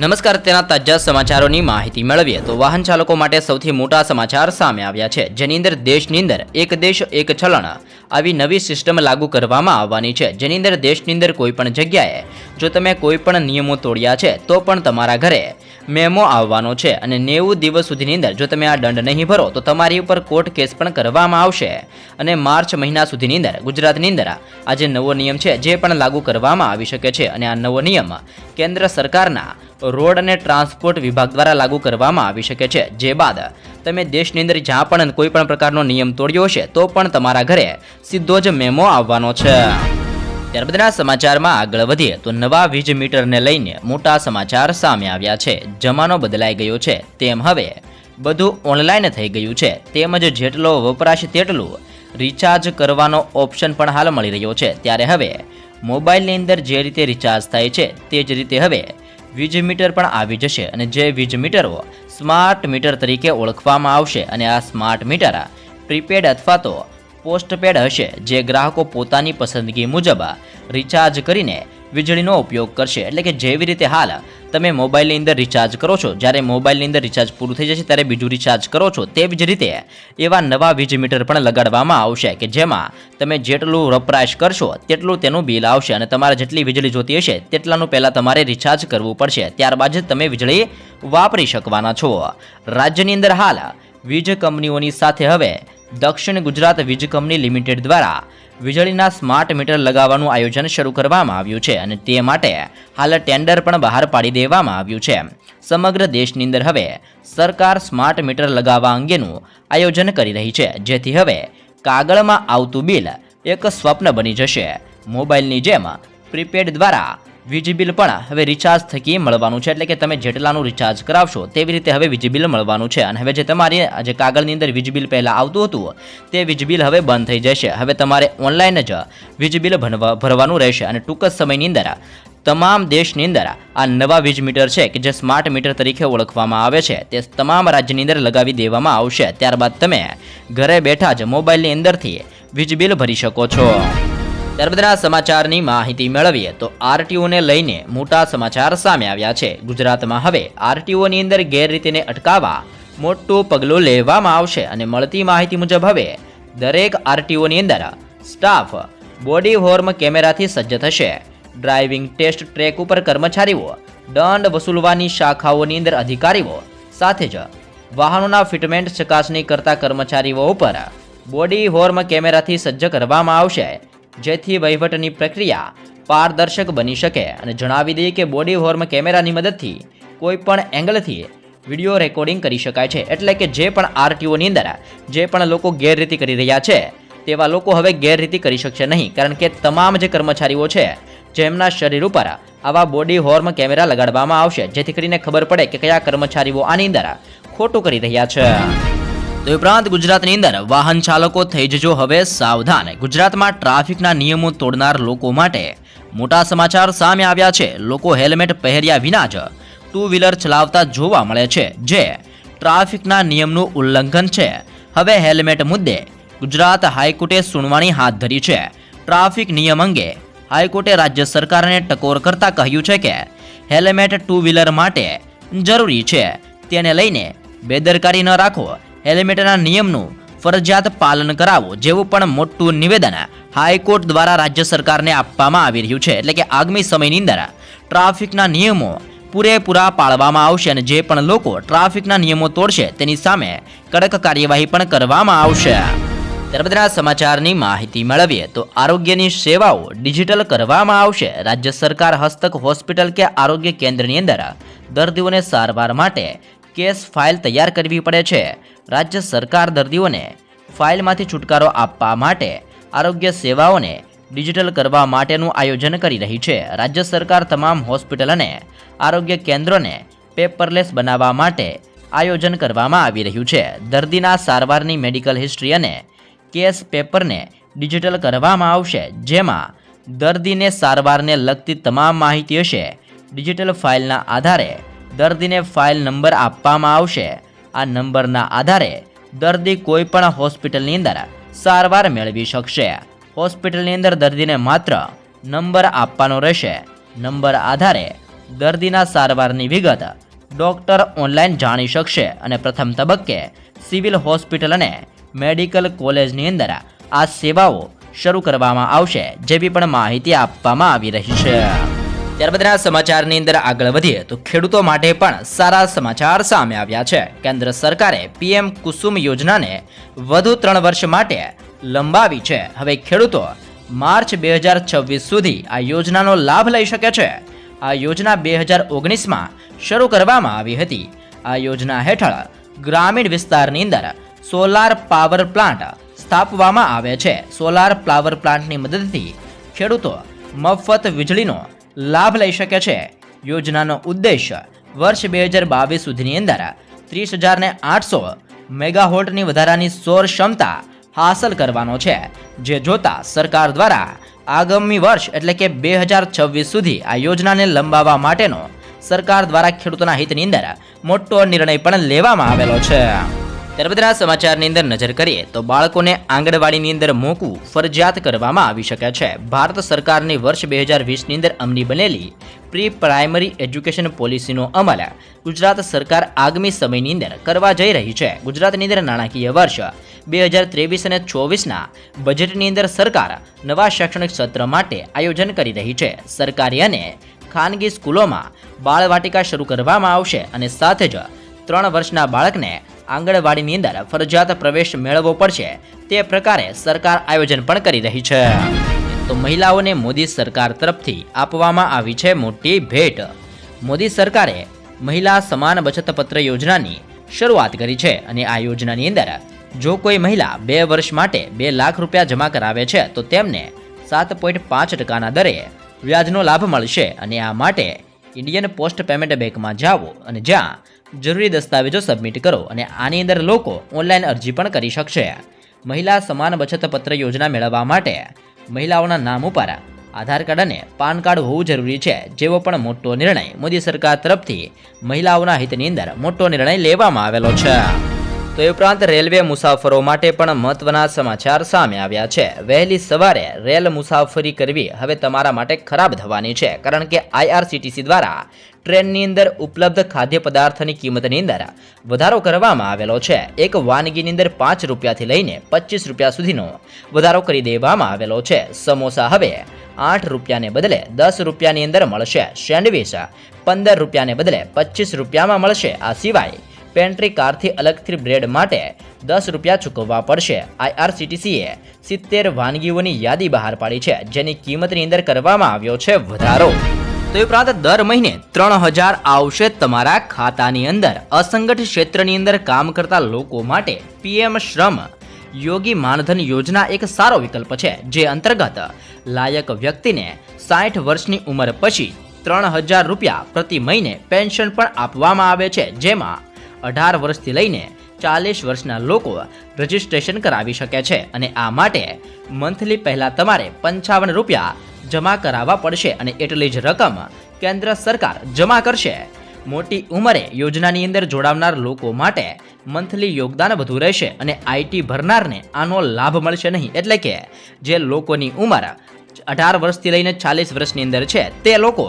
નમસ્કાર, તેના તાજા સમાચારોની માહિતી મેળવીએ તો વાહન ચાલકો માટે સૌથી મોટા સમાચાર સામે આવ્યા છે. જેની અંદર દેશની અંદર એક દેશ, એક ચલણ આવી નવી સિસ્ટમ લાગુ કરવામાં આવવાની છે. જેની અંદર દેશની અંદર કોઈ પણ જગ્યાએ જો તમે કોઈ પણ નિયમો તોડ્યા છે, તો પણ તમારા ઘરે મેમો આવવાનો છે. અને નેવું દિવસ સુધીની અંદર જો તમે આ દંડ નહીં ભરો, તો તમારી ઉપર કોર્ટ કેસ પણ કરવામાં આવશે. અને માર્ચ મહિના સુધીની અંદર ગુજરાતની અંદર આ જે નવો નિયમ છે, જે પણ લાગુ કરવામાં આવી શકે છે. અને આ નવો નિયમ કેન્દ્ર સરકારના રોડ અને ટ્રાન્સપોર્ટ વિભાગ દ્વારા લાગુ કરવામાં આવી શકે છે. જે બાદ તમે દેશની અંદર જ્યાં પણ કોઈ પણ પ્રકારનો નિયમ તોડ્યો હશે, તો પણ તમારા ઘરે સીધો જ મેમો આવવાનો છે. ત્યારબાદના સમાચારમાં આગળ વધીએ, તો નવા વીજ મીટરને લઈને મોટા સમાચાર સામે આવ્યા છે. જમાનો બદલાઈ ગયો છે. તેમ હવે બધું ઓનલાઈન થઈ ગયું છે. તેમજ જેટલો વપરાશ તેટલું રિચાર્જ કરવાનો ઓપ્શન પણ હાલ મળી રહ્યો છે. ત્યારે હવે મોબાઈલની અંદર જે રીતે રિચાર્જ થાય છે તે જ રીતે હવે વીજ મીટર પણ આવી જશે અને જે વીજ મીટરો સ્માર્ટ મીટર તરીકે ઓળખવામાં આવશે અને આ સ્માર્ટ મીટર પ્રીપેડ અથવા તો પોસ્ટપેડ હશે, જે ગ્રાહકો પોતાની પસંદગી મુજબ રિચાર્જ કરીને વીજળીનો ઉપયોગ કરશે. એટલે કે જેવી રીતે હાલ તમે મોબાઈલની અંદર રિચાર્જ કરો છો, જ્યારે મોબાઈલની અંદર રિચાર્જ પૂરું થઈ જશે ત્યારે બીજું રિચાર્જ કરો છો, તેવી જ રીતે એવા નવા વીજ મીટર પણ લગાડવામાં આવશે કે જેમાં તમે જેટલું વપરાશ કરશો, તેટલું તેનું બિલ આવશે અને તમારે જેટલી વીજળી જોતી હશે, તેટલાનું પહેલાં તમારે રિચાર્જ કરવું પડશે. ત્યારબાદ જ તમે વીજળી વાપરી શકવાના છો. રાજ્યની અંદર હાલ વીજ કંપનીઓની સાથે હવે દક્ષિણ ગુજરાત વીજ કંપની લિમિટેડ દ્વારા વીજળીના સ્માર્ટ મીટર લગાવવાનું આયોજન શરૂ કરવામાં આવ્યું છે અને તે માટે હાલ ટેન્ડર પણ બહાર પાડી દેવામાં આવ્યું છે. સમગ્ર દેશની અંદર હવે સરકાર સ્માર્ટ મીટર લગાવવા અંગેનું આયોજન કરી રહી છે. જેથી હવે કાગળમાં આવતું બિલ એક સ્વપ્ન બની જશે. મોબાઈલની જેમ પ્રીપેડ દ્વારા વીજ બિલ પણ હવે રિચાર્જ થકી મળવાનું છે. એટલે કે તમે જેટલાનું રિચાર્જ કરાવશો તેવી રીતે હવે વીજ બિલ મળવાનું છે. અને હવે જે તમારી જે કાગળની અંદર વીજ બિલ પહેલાં આવતું હતું, તે વીજ બિલ હવે બંધ થઈ જશે. હવે તમારે ઓનલાઈન જ વીજ બિલ ભરવા ભરવાનું રહેશે. અને ટૂંક જ સમયની અંદર તમામ દેશની અંદર આ નવા વીજ મીટર છે કે જે સ્માર્ટ મીટર તરીકે ઓળખવામાં આવે છે, તે તમામ રાજ્યની અંદર લગાવી દેવામાં આવશે. ત્યારબાદ તમે ઘરે બેઠા જ મોબાઈલની અંદરથી વીજ બિલ ભરી શકો છો. ત્યારબાદના સમાચારની માહિતી મેળવીએ તો આરટીઓને લઈને મોટા સમાચાર સામે આવ્યા છે. ગુજરાતમાં હવે આરટીઓની અંદર ગેરરીતિને અટકાવવા મોટું પગલું લેવામાં આવશે અને મળતી માહિતી મુજબ હવે દરેક આરટીઓની અંદર સ્ટાફ બોડી હોર્મ કેમેરાથી સજ્જ થશે. ડ્રાઇવિંગ ટેસ્ટ ટ્રેક ઉપર કર્મચારીઓ દંડ વસૂલવાની શાખાઓની અંદર અધિકારીઓ સાથે જ વાહનોના ફિટમેન્ટ ચકાસણી કરતા કર્મચારીઓ ઉપર બોડી હોર્મ કેમેરાથી સજ્જ કરવામાં આવશે. જેથી વહીવટની પ્રક્રિયા પારદર્શક બની શકે અને જણાવી દઈએ કે બોડી હોર્મ કેમેરાની મદદથી કોઈપણ એંગલથી વીડિયો રેકોર્ડિંગ કરી શકાય છે. એટલે કે જે પણ આરટીઓની અંદર જે પણ લોકો ગેરરીતિ કરી રહ્યા છે, તેવા લોકો હવે ગેરરીતિ કરી શકશે નહીં. કારણ કે તમામ જે કર્મચારીઓ છે, જેમના શરીર ઉપર આવા બોડી હોર્મ કેમેરા લગાડવામાં આવશે, જેથી કરીને ખબર પડે કે કયા કર્મચારીઓ આની અંદર ખોટું કરી રહ્યા છે. તો ઉપરાંત ગુજરાતની અંદર વાહન ચાલકો થઈ જજો હવે સાવધાન. ગુજરાતમાં ટ્રાફિકના નિયમો તોડનાર લોકો માટે મોટા સમાચાર સામે આવ્યા છે. લોકો હેલ્મેટ પહેર્યા વિના જ ટુ વ્હીલર ચલાવતા જોવા મળે છે, જે ટ્રાફિકના નિયમનું ઉલ્લંઘન છે. હવે હેલ્મેટ મુદ્દે ગુજરાત હાઈકોર્ટે સુનવાણી હાથ ધરી છે. ટ્રાફિક નિયમ અંગે હાઈકોર્ટે રાજ્ય સરકારને ટકોર કરતા કહ્યું છે કે હેલ્મેટ ટુ વ્હીલર માટે જરૂરી છે. તેને લઈને બેદરકારી ન રાખો. હેલ્મેટના નિયમનું ફરજિયાત પાલન કરાવો જેવું પણ મોટું નિવેદન હાઈકોર્ટ દ્વારા રાજ્ય સરકારને આપવામાં આવી રહ્યું છે. એટલે કે આગામી સમયની અંદર ટ્રાફિકના નિયમો પૂરેપૂરા પાળવામાં આવશે અને જે પણ લોકો ટ્રાફિકના નિયમો તોડશે તેની સામે કડક કાર્યવાહી પણ કરવામાં આવશે. ત્યારબાદના સમાચારની માહિતી મેળવીએ તો આરોગ્યની સેવાઓ ડિજિટલ કરવામાં આવશે. રાજ્ય સરકાર હસ્તક હોસ્પિટલ કે આરોગ્ય કેન્દ્રની અંદર દર્દીઓને સારવાર માટે કેસ ફાઇલ તૈયાર કરવી પડે છે. રાજ્ય સરકાર દર્દીઓને ફાઇલમાંથી છુટકારો આપવા માટે આરોગ્ય સેવાઓને ડિજિટલ કરવા માટેનું આયોજન કરી રહી છે. રાજ્ય સરકાર તમામ હોસ્પિટલ અને આરોગ્ય કેન્દ્રોને પેપરલેસ બનાવવા માટે આયોજન કરવામાં આવી રહ્યું છે. દર્દીના સારવારની મેડિકલ હિસ્ટ્રી અને કેસ પેપરને ડિજિટલ કરવામાં આવશે, જેમાં દર્દીને સારવારને લગતી તમામ માહિતી હશે. ડિજિટલ ફાઇલના આધારે દર્દીને ફાઇલ નંબર આપવામાં આવશે. આ નંબરના આધારે દર્દી કોઈ પણ હોસ્પિટલની અંદર સારવાર મેળવી શકશે. હોસ્પિટલની અંદર દર્દીને માત્ર નંબર આપવાનો રહેશે. નંબર આધારે દર્દીના સારવારની વિગત ડૉક્ટર ઓનલાઈન જાણી શકશે અને પ્રથમ તબક્કે સિવિલ હોસ્પિટલ અને મેડિકલ કોલેજની અંદર આ સેવાઓ શરૂ કરવામાં આવશે, જેવી પણ માહિતી આપવામાં આવી રહી છે. ત્યારબાદના સમાચારની અંદર આગળ વધીએ તો ખેડૂતો માટે પણ સારા સમાચાર સામે આવ્યા છે. કેન્દ્ર સરકારે પીએમ કુસુમ યોજનાને વધુ ત્રણ વર્ષ માટે લંબાવી છે. હવે ખેડૂતો માર્ચ બે હજાર છવ્વીસ સુધી આ યોજનાનો લાભ લઈ શકે છે. આ યોજના બે હજાર ઓગણીસમાં શરૂ કરવામાં આવી હતી. આ યોજના હેઠળ ગ્રામીણ વિસ્તારની અંદર સોલાર પાવર પ્લાન્ટ સ્થાપવામાં આવે છે. સોલાર પાવર પ્લાન્ટની મદદથી ખેડૂતો મફત વીજળીનો લાભ લઈ શકે છે. યોજનાનો ઉદ્દેશ્ય વર્ષ બે હજાર બાવીસ સુધીની અંદર ત્રીસ હજારને આઠસો મેગાહોટની વધારાની સૌર ક્ષમતા હાંસલ કરવાનો છે. જે જોતા સરકાર દ્વારા આગામી વર્ષ એટલે કે બે હજાર છવ્વીસ સુધી આ યોજનાને લંબાવવા માટેનો સરકાર દ્વારા ખેડૂતોના હિતની અંદર મોટો નિર્ણય પણ લેવામાં આવેલો છે. ત્યારબાદના સમાચારની અંદર નજર કરીએ તો બાળકોને આંગણવાડીની અંદર મૂકવું ફરજિયાત કરવામાં આવી શકે છે. ભારત સરકારની વર્ષ બે હજાર વીસની અંદર અમલી બનેલી પ્રી પ્રાઇમરી એજ્યુકેશન પોલિસીનો અમલ ગુજરાત સરકાર આગામી સમયની અંદર કરવા જઈ રહી છે. ગુજરાતની અંદર નાણાકીય વર્ષ બે હજાર ત્રેવીસ અને ચોવીસના બજેટની અંદર સરકાર નવા શૈક્ષણિક સત્ર માટે આયોજન કરી રહી છે. સરકારી અને ખાનગી સ્કૂલોમાં બાળવાટિકા શરૂ કરવામાં આવશે અને સાથે જ ત્રણ વર્ષના બાળકને આંગણવાડીની અંદર ફરજિયાત પ્રવેશ મેળવવો પડશે. તે પ્રકારે સરકાર આયોજન પણ કરી રહી છે. તો મહિલાઓને મોદી સરકાર તરફથી આપવામાં આવી છે મોટી ભેટ. મોદી સરકારે મહિલા સમાન બચત પત્ર યોજનાની શરૂઆત કરી છે અને આ યોજનાની અંદર જો કોઈ મહિલા બે વર્ષ માટે બે લાખ રૂપિયા જમા કરાવે છે, તો તેમને સાત પોઈન્ટ પાંચ ટકાના દરે વ્યાજનો લાભ મળશે અને આ માટે ઇન્ડિયન પોસ્ટ પેમેન્ટ બેંકમાં જાઓ અને જ્યાં જરૂરી દસ્તાવેજો સબમિટ કરો અને આની અંદર લોકો ઓનલાઈન અરજી પણ કરી શકશે. મહિલા સમાન બચત પત્ર યોજના મેળવવા માટે મહિલાઓના નામ ઉપર આધાર કાર્ડ અને પાન કાર્ડ હોવું જરૂરી છે, જેવો પણ મોટો નિર્ણય મોદી સરકાર તરફથી મહિલાઓના હિતની અંદર મોટો નિર્ણય લેવામાં આવેલો છે. તો એ ઉપરાંત રેલવે મુસાફરો માટે પણ મહત્વના સમાચાર સામે આવ્યા છે. વહેલી સવારે રેલ મુસાફરી કરવી હવે તમારા માટે ખરાબ થવાની છે, કારણ કે આઈઆરસીટીસી દ્વારા ટ્રેનની અંદર ઉપલબ્ધ ખાદ્ય પદાર્થની કિંમતની અંદર વધારો કરવામાં આવેલો છે. એક વાનગીની અંદર પાંચ રૂપિયાથી લઈને પચીસ રૂપિયા સુધીનો વધારો કરી દેવામાં આવેલો છે. સમોસા હવે આઠ રૂપિયાને બદલે દસ રૂપિયાની અંદર મળશે. સેન્ડવિચ પંદર રૂપિયાને બદલે પચીસ રૂપિયામાં મળશે. આ સિવાય પેન્ટ્રી કારથી અલગથી બ્રેડ માટે દસ રૂપિયા ચૂકવવા પડશે. આઈઆરસીટીસીએ સિત્તેર વાનગીઓની યાદી બહાર પાડી છે, જેની કિંમતની અંદર કરવામાં આવ્યો છે વધારો. તો એ ઉપરાંત દર મહિને ત્રણ હજાર આવશે તમારા ખાતાની અંદર. અસંગઠિત ક્ષેત્રની અંદર કામ કરતા લોકો માટે પીએમ શ્રમ યોગી માનધન યોજના એક સારો વિકલ્પ છે, જે અંતર્ગત લાયક વ્યક્તિને સાઠ વર્ષની ઉંમર પછી ત્રણ હજાર રૂપિયા પ્રતિ મહિને પેન્શન પણ આપવામાં આવે છે, જેમાં અઢાર વર્ષથી લઈને ચાલીસ વર્ષના લોકો રજિસ્ટ્રેશન કરાવી શકે છે અને આ માટે મંથલી પહેલાં તમારે પંચાવન રૂપિયા જમા કરાવવા પડશે અને એટલી જ રકમ કેન્દ્ર સરકાર જમા કરશે. મોટી ઉંમરે યોજનાની અંદર જોડાવનાર લોકો માટે મંથલી યોગદાન વધુ રહેશે અને આઈટી ભરનારને આનો લાભ મળશે નહીં. એટલે કે જે લોકોની ઉંમર અઢાર વર્ષથી લઈને ચાલીસ વર્ષની અંદર છે, તે લોકો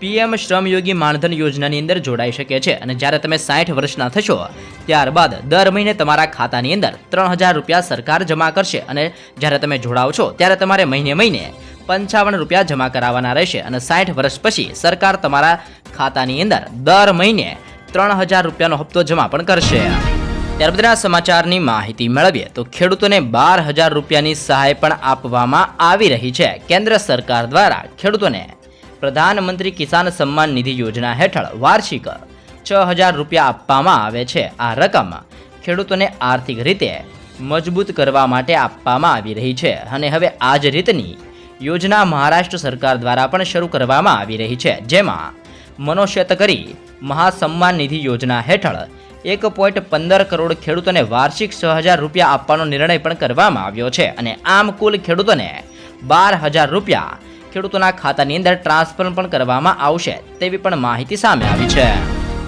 પીએમ શ્રમયોગી માનધન યોજનાની અંદર જોડાઈ શકે છે. અને જ્યારે તમે સાઠ વર્ષના થશો, ત્યારબાદ દર મહિને તમારા ખાતાની અંદર ત્રણ હજાર રૂપિયા સરકાર જમા કરશે. અને જ્યારે તમે જોડાવ છો, ત્યારે તમારે મહિને મહિને પંચાવન રૂપિયા જમા કરાવવાના રહેશે. અને સાઠ વર્ષ પછી સરકાર તમારા ખાતાની અંદર દર મહિને ત્રણ હજાર રૂપિયાનો હપ્તો જમા પણ કરશે. ત્યારબાદના સમાચારની માહિતી મેળવીએ તો ખેડૂતોને બાર હજાર રૂપિયાની સહાય પણ આપવામાં આવી રહી છે. કેન્દ્ર સરકાર દ્વારા ખેડૂતોને પ્રધાનમંત્રી કિસાન સન્માન નિધિ યોજના હેઠળ વાર્ષિક છ હજાર રૂપિયા આપવામાં આવે છે. આ રકમ ખેડૂતોને આર્થિક રીતે મજબૂત કરવા માટે આપવામાં આવી રહી છે અને હવે આ જ રીતની યોજના મહારાષ્ટ્ર સરકાર દ્વારા પણ શરૂ કરવામાં આવી રહી છે. જેમાં મનોશેતકરી મહાસન્માન નિધિ યોજના હેઠળ એક પોઈન્ટ પંદર કરોડ ખેડૂતોને વાર્ષિક છ હજાર રૂપિયા આપવાનો નિર્ણય પણ કરવામાં આવ્યો છે અને આમ કુલ ખેડૂતોને બાર હજાર રૂપિયા ખેડૂતોના ખાતાની અંદર ટ્રાન્સફર પણ કરવામાં આવશે, તેવી પણ માહિતી સામે આવી છે.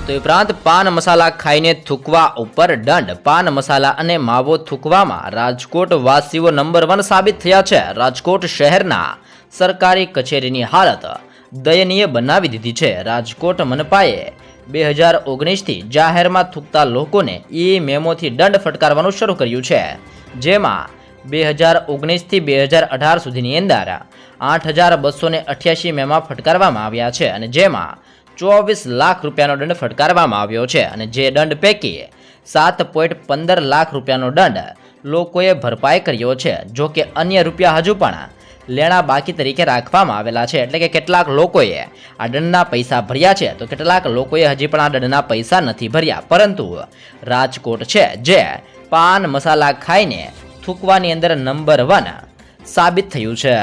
તો ઉપરાંત પાન મસાલા ખાઈને થૂકવા ઉપર દંડ, પાન મસાલા અને માવો થૂકવામાં રાજકોટ વાસીઓ નંબર વન સાબિત થયા છે. રાજકોટ શહેરના સરકારી કચેરીની હાલત દયનીય બનાવી દીધી છે. રાજકોટ મનપાએ બે હજાર ઓગણીસથી જાહેરમાં થૂકતા લોકોને ઈ મેમોથી દંડ ફટકારવાનું શરૂ કર્યું છે. જેમાં બે હજાર ઓગણીસથી બે હજાર અઢાર સુધીની અંદર આઠ હજાર બસો ને અઠ્યાસી મેમાં ફટકારવામાં આવ્યા છે અને જેમાં ચોવીસ લાખ રૂપિયાનો દંડ ફટકારવામાં આવ્યો છે અને જે દંડ પૈકી સાત પોઈન્ટ પંદર લાખ રૂપિયાનો દંડ લોકોએ ભરપાઈ કર્યો છે, જો કે અન્ય રૂપિયા હજુ પણ લેણા બાકી તરીકે રાખવામાં આવેલા છે. એટલે કે કેટલાક લોકોએ આ દંડના પૈસા ભર્યા છે, તો કેટલાક લોકોએ હજી પણ આ દંડના પૈસા નથી ભર્યા. પરંતુ રાજકોટ છે, જે પાન મસાલા ખાઈને થૂકવાની અંદર નંબર વન સાબિત થયું છે.